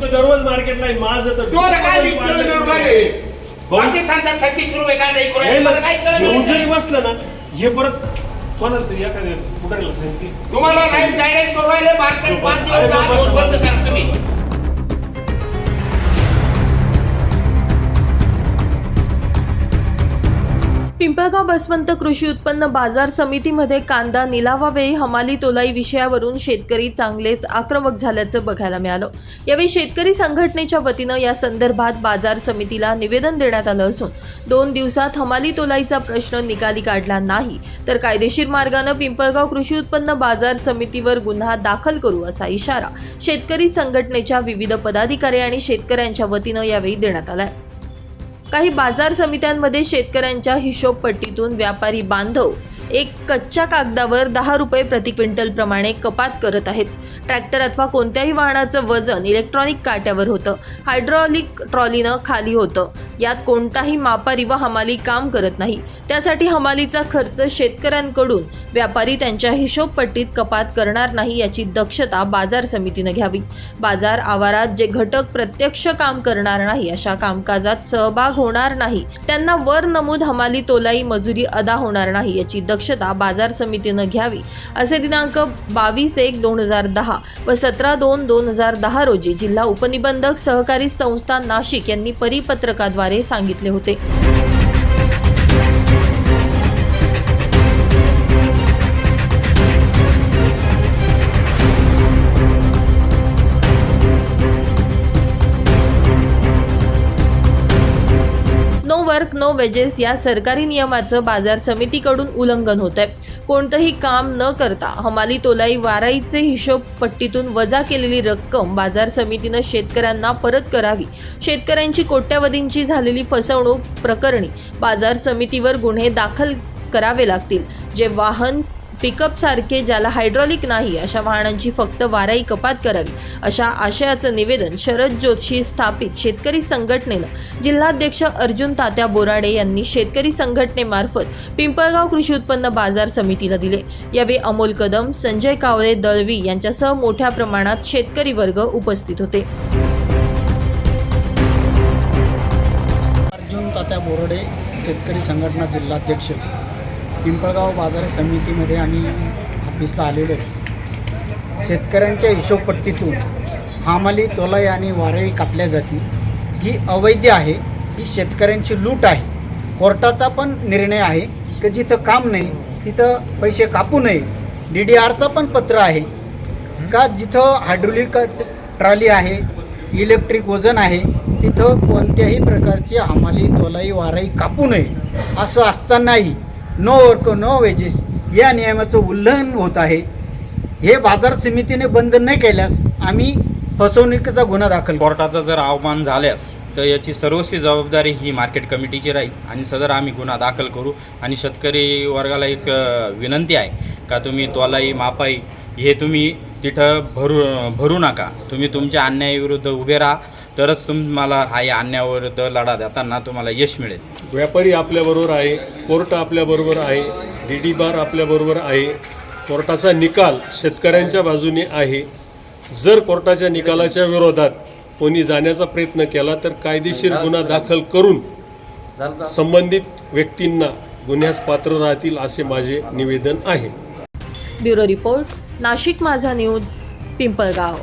तू दररोज मार्केटला आहे. माझं तर तो काय भाऊ, बाकी सांगतात छत्तीस रुपये कांदा हे मला काय घेऊन जरी कळलं बसलं ना हे परत कोणाला तरी एखाद्या कुठे सांगते तुम्हाला लाईन गायडन्स राहिले मार्केट पाच दिवस दहा दिवस बंद करा तुम्ही. पिंपळगाव बसवंत कृषी उत्पन्न बाजार समितीमध्ये कांदा निलावावेळी हमाली तोलाई विषयावरून शेतकरी चांगलेच आक्रमक झाल्याचं बघायला मिळालं. यावेळी शेतकरी संघटनेच्या वतीनं या संदर्भात बाजार समितीला निवेदन देण्यात आलं असून दोन दिवसात हमाली तोलाईचा प्रश्न निकाली काढला नाही. तर कायदेशीर मार्गानं पिंपळगाव कृषी उत्पन्न बाजार समितीवर गुन्हा दाखल करू असा इशारा शेतकरी संघटनेच्या विविध पदाधिकारी आणि शेतकऱ्यांच्या वतीनं यावेळी देण्यात आला आहे काही बाजार समित्यांमध्ये शेतकऱ्यांच्या हिशोबपट्टीतून व्यापारी बांधव एक कच्च्या कागदावर दहा रुपये प्रति क्विंटल प्रमाणे कपात करत आहेत. ट्रॅक्टर अथवा कोणत्याही वाहनाचं वजन इलेक्ट्रॉनिक काट्यावर होतं. हायड्रॉलिक ट्रॉलीनं खाली होतं. यात कोणताही मापारी व हमाली काम करत नाही. त्यासाठी हमालीचा खर्च शेतकऱ्यांकडून व्यापारी त्यांच्या हिशोबपट्टीत कपात करणार नाही याची दक्षता बाजार समितीनं घ्यावी. बाजार आवारात जे घटक प्रत्यक्ष काम करणार नाही अशा कामकाजात सहभाग होणार नाही. त्यांना वर नमूद हमाली तोलाई मजुरी अदा होणार नाही याची दक्षता बाजार समितीनं घ्यावी असे दिनांक बावीस एक दोन हजार दहा व सतरा दोन दोन हजार दहा रोजी जिल्हा उपनिबंधक सहकारी संस्था नाशिक यांनी परिपत्रकाद्वारे सांगितले होते. वर्क नो वेजेस या सरकारी नियमाचं बाजार समितीकडून उल्लंघन होत आहे कोणतंही काम न करता हमाली तोलाई वाराईचे हिशोब पट्टीतून वजा केलेली रक्कम बाजार समितीनं शेतकऱ्यांना परत करावी. शेतकऱ्यांची कोट्यवधींची झालेली फसवणूक प्रकरणी बाजार समितीवर गुन्हे दाखल करावे लागतील. जे वाहन पिकअप सारखे ज्याला हायड्रॉलिक नाही अशा वाहनांची फक्त वाराई कपात करावी अशा आशयाचं निवेदन शरद जोशी स्थापित शेतकरी संघटनेनं. जिल्हाध्यक्ष अर्जुन तात्या बोराडे यांनी शेतकरी संघटनेमार्फत पिंपळगाव कृषी उत्पन्न बाजार समितीला दिले. यावेळी अमोल कदम संजय कावळे दळवी यांच्यासह मोठ्या प्रमाणात शेतकरी वर्ग उपस्थित होते. अर्जुन तात्या बोराडे शेतकरी संघटना जिल्हाध्यक्ष. पिंपळगाव बाजार समितीमध्ये आम्ही ऑफिसला आलेलो आहे. शेतकऱ्यांच्या हिशोबपट्टीतून हामाली तोलाई आणि वारळी कापल्या जाती. ही अवैध आहे ही शेतकऱ्यांची लूट आहे. कोर्टाचा पण निर्णय आहे की जिथं काम नाही तिथं पैसे कापू नये. डी डी आरचा पण पत्र आहे का जिथं हायड्रोलिक ट्रॉली आहे इलेक्ट्रिक वजन आहे तिथं कोणत्याही प्रकारची हमाली तोलाई वाराई कापू नये असं असतानाही नो वर्क नो वेजेस या नियमाचं उल्लंघन होत आहे. हे बाजार समितीने बंद नाही केल्यास आम्ही फसवणुकीचा गुन्हा दाखल कोर्टाचा जर अवमान झाल्यास तर याची सर्वस्वी जबाबदारी ही मार्केट कमिटीची राहील आणि सदर आम्ही गुन्हा दाखल करू. आणि शेतकरी वर्गाला एक विनंती आहे का तुम्ही तोलाई मापाई हे तुम्ही तिथं भरू भरू नका. तुम्ही तुमच्या अन्यायाविरुद्ध उभे राहा. तरच तुम्हाला हा या अन्यायाविरुद्ध लढा देताना तुम्हाला यश मिळेल. व्यापारी आपल्याबरोबर आहे कोर्ट आपल्याबरोबर आहे डी डी बार आपल्याबरोबर आहे. कोर्टाचा निकाल शेतकऱ्यांच्या बाजूने आहे. जर कोर्टाच्या निकालाच्या विरोधात कोणी जाण्याचा प्रयत्न केला तर कायदेशीर गुन्हा दाखल करून संबंधित व्यक्तींना गुन्ह्यास पात्र राहतील असे माझे निवेदन आहे. ब्युरो रिपोर्ट नाशिक माझा न्यूज पिंपळगाव.